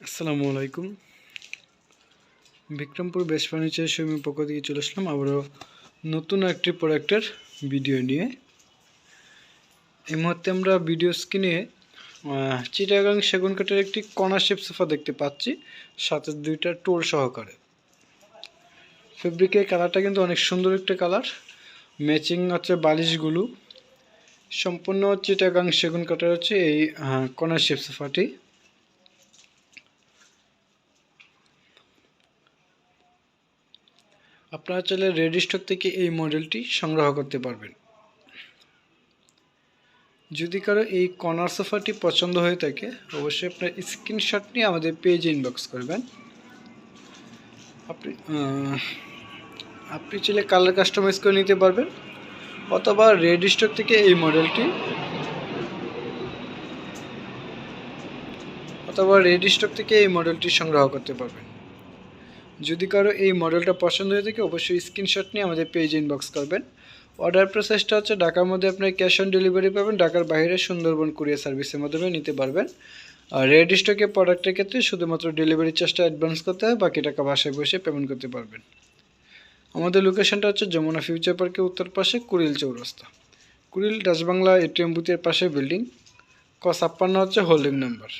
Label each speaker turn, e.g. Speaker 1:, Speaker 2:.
Speaker 1: আসসালামু আলাইকুম। বিক্রমপুর বেশ ফার্নিচার শোরুমের পক্ষ থেকে চলে আসলাম আবারও নতুন একটি প্রোডাক্টের ভিডিও নিয়ে। এই মুহূর্তে আমরা ভিডিও স্ক্রিনে চিটাগাং সেগুন কাঠের একটি কণা শেপ সোফা দেখতে পাচ্ছি সাথে দুইটা টোল সহকারে। ফেব্রিকের কালারটা কিন্তু অনেক সুন্দর একটা কালার ম্যাচিং হচ্ছে বালিশগুলো। সম্পূর্ণ চিটাগাং সেগুন কাঠের হচ্ছে এই আহ, কণা শেপ সোফাটি। আপনারা চাইলে রেডি স্টক থেকে এই মডেলটি সংগ্রহ করতে পারবেন। যদি কারও এই কর্নার সোফাটি পছন্দ হয়ে থাকে, অবশ্যই আপনার স্ক্রিনশট নিয়ে আমাদের পেজে ইনবক্স করবেন। আপনি আপনি চাইলে কালার কাস্টমাইজ করে নিতে পারবেন, অথবা রেডি স্টক থেকে এই মডেলটি, অথবা রেডি স্টক থেকে এই মডেলটি সংগ্রহ করতে পারবেন। যদি কারও এই মডেলটা পছন্দ হয়ে থাকে, অবশ্যই স্ক্রিনশট নিয়ে আমাদের পেজে ইনবক্স করবেন। অর্ডার প্রসেসটা হচ্ছে ঢাকার মধ্যে আপনি ক্যাশ অন ডেলিভারি পাবেন, ঢাকার বাইরে সুন্দরবন কুরিয়ার সার্ভিসের মাধ্যমে নিতে পারবেন। আর রেড স্টকে প্রোডাক্টের ক্ষেত্রে শুধুমাত্র ডেলিভারি চার্জটা অ্যাডভান্স করতে হয়, বাকি টাকা বাসায় বসে পেমেন্ট করতে পারবেন। আমাদের লোকেশনটা হচ্ছে যমুনা ফিউচার পার্কের উত্তর পাশে কুড়িল চৌরাস্তা। কুড়িল ডাচবাংলা এটিএম বুথের পাশে বিল্ডিং ক ছাপ্পান্ন হচ্ছে হোল্ডিং নাম্বার